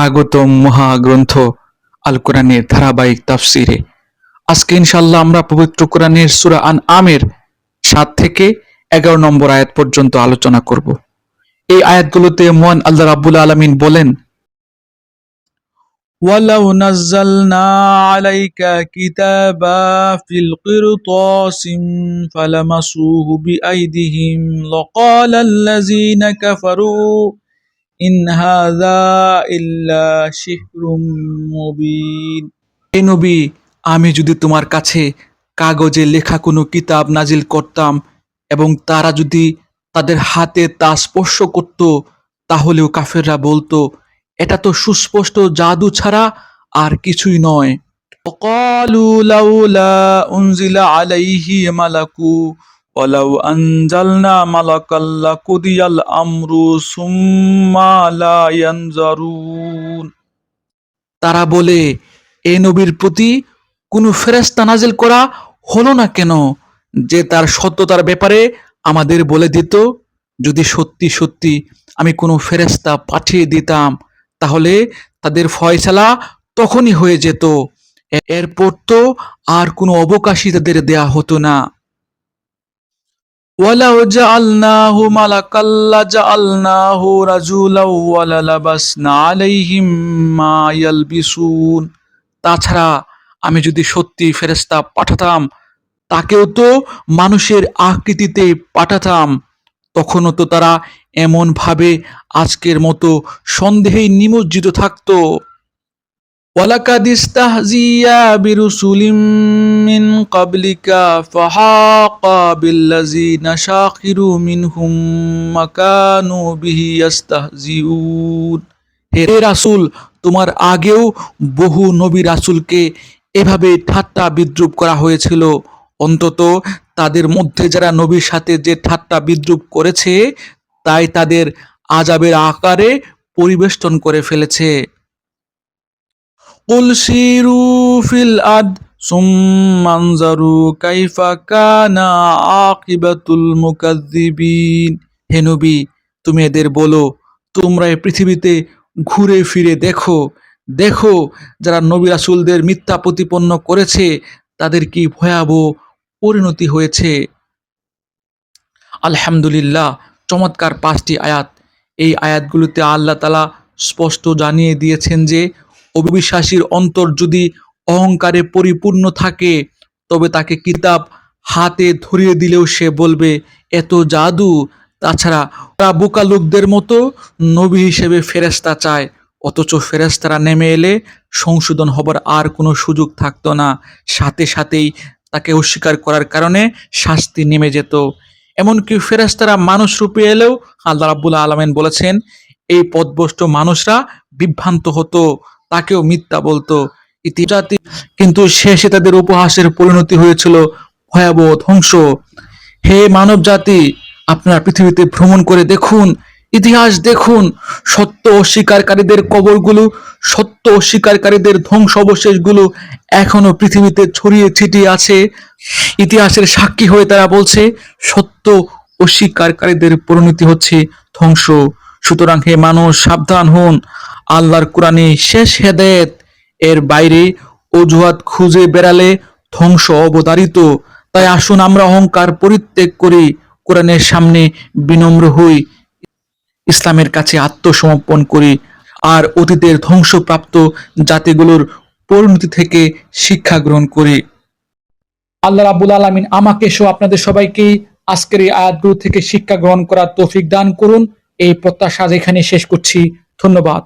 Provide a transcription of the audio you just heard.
স্বাগতম মহাগ্রন্থ আল কোরআনের ধারাবাহিক তাফসিরে আজকে ইনশাল্লাহ আমরা পবিত্র কোরআনের সূরা আন আমের সাত থেকে এগারো নম্বর আয়াত পর্যন্ত আলোচনা করব এই আয়াতগুলোতে মহান আল্লাহ রাব্বুল আলামিন বলেন ولو نزلنا عليك كتابا في القرطاس فلمسوه بأيديهم لقال الذين كفروا ইন ইল্লা শিহরুম মুবিন। এ নবী আমি যদি তোমার কাছে কাগজে লেখা কোনো কিতাব নাজিল করতাম এবং তারা যদি তাদের হাতে তা স্পর্শ করত তাহলেও কাফেররা বলতো এটা তো সুস্পষ্ট জাদু ছাড়া আর কিছুই নয়। অকালু লাউলা উনজিলা আলাইহি মালাকু ولو أنزلنا ملكا لقضي الأمر ثم لا ينظرون তারা বলে এ নবীর প্রতি কোনো ফেরেস্তা নাজিল করা হলো না কেন যে তার সত্যতার ব্যাপারে আমাদের বলে দিত যদি সত্যি সত্যি আমি কোনো ফেরেস্তা পাঠিয়ে দিতাম তাহলে তাদের ফয়সালা তখনই হয়ে যেত এ- এরপর তো আর কোনো অবকাশই তাদের দেয়া হতো না ওয়ালা তাছাড়া আমি যদি সত্যি ফেরেস্তা পাঠাতাম, তাকেও তো মানুষের আকৃতিতে পাঠাতাম। তখনও তো তারা এমনভাবে আজকের মতো সন্দেহেই নিমজ্জিত থাকতো। ولقد استهزئ برسل من قبلك فحاق بالذين شاخروا منهم ما كانوا به يستهزئون হে রাসূল তোমার আগেও বহু নবী রাসূলকে এভাবে ঠাট্টা বিদ্রুপ করা হয়েছিল অন্তত তাদের মধ্যে যারা নবীর সাথে যে ঠাট্টা বিদ্রুপ করেছে তাই তাদের আজাবের আকারে পরিবেষ্টন করে ফেলেছে কুল শিরু ফিল আদ সুমানজারু কাইফা কানা আকিবাতুল মুকাদ্দিবিন হে নবী, তুমি এদের বলো, তোমরা এই পৃথিবীতে ঘুরে ফিরে দেখো দেখো যারা নবী রাসুলদের মিথ্যা প্রতিপন্ন করেছে, তাদের কি ভয়াবহ পরিণতি হয়েছে? আলহামদুলিল্লাহ, চমৎকার পাঁচটি আয়াত। এই আয়াতগুলোতে আল্লাহ তালা স্পষ্ট জানিয়ে দিয়েছেন যে অবিশ্বাসীর অন্তর যদি অহংকারে পরিপূর্ণ থাকে, তবে তাকে কিতাব হাতে ধরিয়ে দিলেও সে বলবে, এত জাদু। তাছাড়া তারা বোকা লোকদের মতো নবী হিসেবে ফেরেস্তা চায়, অথচ ফেরেস্তারা নেমে এলে সংশোধন হবার আর কোনো সুযোগ থাকতো না। সাথে সাথেই তাকে অস্বীকার করার কারণে শাস্তি নেমে যেত। এমনকি ফেরেস্তারা মানুষ রূপে এলেও আল্লাহ রাব্বুল আলমেন বলেছেন, এই পদভষ্ট মানুষরা বিভ্রান্ত হতো। তাকেও মিথ্যা বলতো। ইতিজাতি কিন্তু শেষে তাদের উপহাসের পরিণতি হয়েছিল ভয়াবহ ধ্বংস। হে মানব জাতি আপনারা পৃথিবীতে ভ্রমণ করে দেখুন, ইতিহাস দেখুন, সত্য অস্বীকারীদের কবরগুলো, সত্য অস্বীকারীদের ধ্বংস অবশেষগুলো এখনও পৃথিবীতে ছড়িয়ে ছিটিয়ে আছে। ইতিহাসের সাক্ষী হয়ে তারা বলছে, সত্য অস্বীকারীদের পরিণতি হচ্ছে ধ্বংস। সুতরাং হে মানুষ, সাবধান হন। আল্লাহর কোরআনে শেষ হেদায়েত। এর বাইরে অজুহাত খুঁজে বেড়ালে ধ্বংস অবতারিত। তাই আসুন আমরা অহংকার পরিত্যাগ করি, কোরআনের সামনে বিনম্র হই, ইসলামের কাছে আত্মসমর্পণ করি, আর অতীতের ধ্বংসপ্রাপ্ত জাতিগুলোর পরিণতি থেকে শিক্ষা গ্রহণ করি। আল্লাহ রাবুল আলমিন আমাকে সহ আপনাদের সবাইকে আজকের এই আয়াতগুলো থেকে শিক্ষা গ্রহণ করার তৌফিক দান করুন। এই প্রত্যাশা এখানে শেষ করছি। ধন্যবাদ।